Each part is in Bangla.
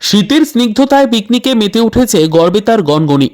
শীতের স্নিগ্ধতায় পিকনিকে মেতে উঠেছে গড়বেতার গনগনি।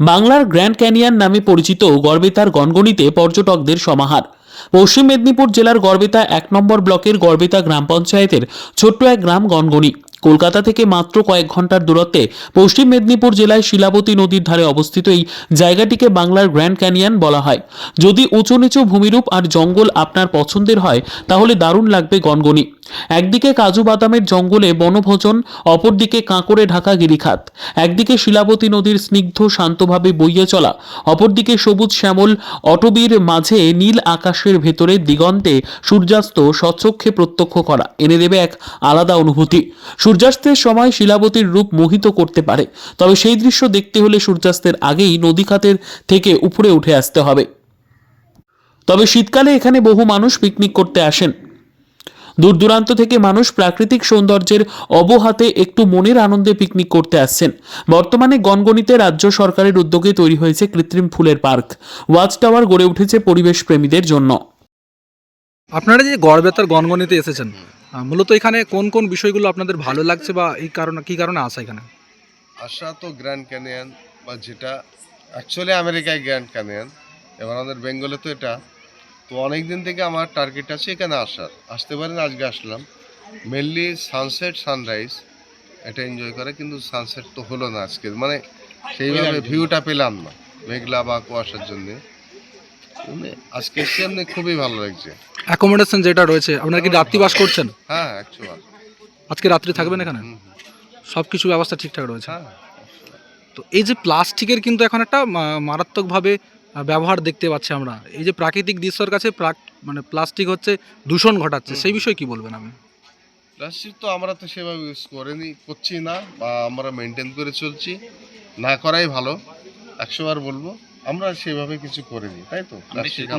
বাংলার গ্র্যান্ড ক্যানিয়ন নামে পরিচিত গড়বেতার গনগনিতে পর্যটকদের সমাহার। পশ্চিম মেদিনীপুর জেলার গড়বেতা এক নম্বর ব্লকের গড়বেতা গ্রাম পঞ্চায়েতের ছোট্ট এক গ্রাম গনগনি। কলকাতা থেকে মাত্র কয়েক ঘণ্টার দূরত্বে পশ্চিম মেদিনীপুর জেলায় শিলাবতী নদীর ধারে অবস্থিত এই জায়গাটিকে বাংলার গ্র্যান্ড ক্যানিয়ন বলা হয়। যদি উঁচু নিচু ভূমিরূপ আর জঙ্গল আপনার পছন্দের হয়, তাহলে দারুণ লাগবে গনগনি। একদিকে কাজু বাদামের জঙ্গলে বনভোজন, অপরদিকে কাঁকড়ে ঢাকা গিরিখাত। একদিকে শিলাবতী নদীর স্নিগ্ধ, শান্তভাবে বইয়ে চলা, অপরদিকে সবুজ শ্যামল, অটবীর মাঝে নীল আকাশের ভেতরে দিগন্তে সূর্যাস্ত স্বচক্ষে প্রত্যক্ষ করা। এনে দেবে এক আলাদা অনুভূতি। সূর্যাস্তের সময় শিলাবতীর রূপ মোহিত করতে পারে, তবে সেই দৃশ্য দেখতে হলে সূর্যাস্তের আগেই নদীখাতের থেকে উপরে উঠে আসতে হবে। তবে শীতকালে এখানে বহু মানুষ পিকনিক করতে আসেন। দূর দূরান্ত থেকে মানুষ প্রাকৃতিক সৌন্দর্যের অবহাতে একটু মনের আনন্দে পিকনিক করতে আসছেন। বর্তমানে গনগনিতে রাজ্য সরকারের উদ্যোগে তৈরি হয়েছে কৃত্রিম ফুলের পার্ক। ওয়াচ টাওয়ার গড়ে উঠেছে পরিবেশ প্রেমীদের জন্য। আপনারা যে গড়বেতার গনগনিতে এসেছেন মূলত এখানে কোন কোন বিষয়গুলো আপনাদের ভালো লাগছে বা এই কারণে কি কারণে আসা এখানে? আসা তো গ্র্যান্ড ক্যানিয়ন বা যেটা অ্যাকচুয়ালি আমেরিকায় গ্র্যান্ড ক্যানিয়ন এবার আমাদের বেঙ্গলে তো এটা। তো অনেক দিন থেকে আমার টার্গেট আছে এখানে আসার। আসতে পারেন আজকে আসলাম। মেনলি সানসেট সানরাইজ এটা এনজয় করে কিন্তু সানসেট তো হলো না আজকে। মানে সেইভাবে ভিউটা পেলাম না মেঘলা বা কুয়াশার জন্য। আজকে এসে এমনি খুবই ভালো লাগছে। অ্যাকোমোডেশন যেটা রয়েছে আপনারা কি রাত্রি বাস করছেন? হ্যাঁ অ্যাকচুয়াল আজকে রাত্রি থাকবেন এখানে? সব কিছু ব্যবস্থা ঠিকঠাক রয়েছে। হ্যাঁ তো এই যে প্লাস্টিকের কিন্তু এখন একটা মারাত্মকভাবে ব্যবহার দেখতে পাচ্ছি আমরা। এই যে প্রাকৃতিক দৃশ্যের কাছে প্রাক- মানে প্লাস্টিক হচ্ছে দূষণ ঘটাচ্ছে সেই বিষয়ে কি বলবেন আপনি? প্লাস্টিক তো আমরা তো সেভাবে ইউজ করিনি করছি না বা আমরা মেনটেন করে চলছি না করাই ভালো একশোবার বলব আমরা সেভাবে কিছু করিনি তাই তো?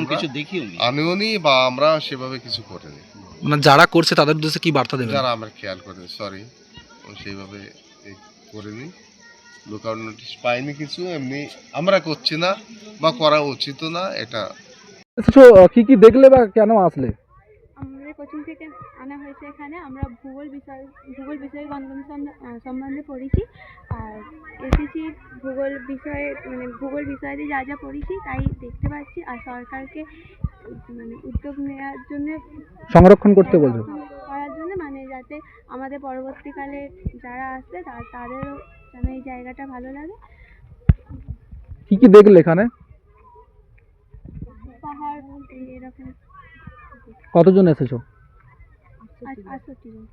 কিছু দেখিও নি আনিওনি বা আমরা সেভাবে কিছু করিনি। মানে যারা করছে তাদের উদ্দেশ্যে কি বার্তা দেবেন? যারা আমরা খেয়াল করিনি সরি সেইভাবে করিনি। লুকআউট নোটিশ পাইনি কিছু এমনি আমরা করছি না বা করা উচিত না এটা। কি কি দেখলে বা কেন আসলে? আমাদের কোচিং থেকে আনা হয়েছে এখানে আমরা ভূগোল বিষয় ভূগোল বিষয়ে গণতন্ত্র সম্বন্ধে পড়েছি আর এসেছি ভূগোল বিষয়ে মানে ভূগোল বিষয়ে যা যা পড়েছি তাই দেখতে পাচ্ছি আর সরকারকে মানে উদ্যোগ নেওয়ার জন্য সংরক্ষণ করতে বলছো? করার জন্য মানে যাতে আমাদের পরবর্তীকালে যারা আসবে তা তাদেরও যেন এই জায়গাটা ভালো লাগে? কি কি দেখলে এখানে? পাহাড় এরকম কতজন এসেছ? আটষট্টি জন।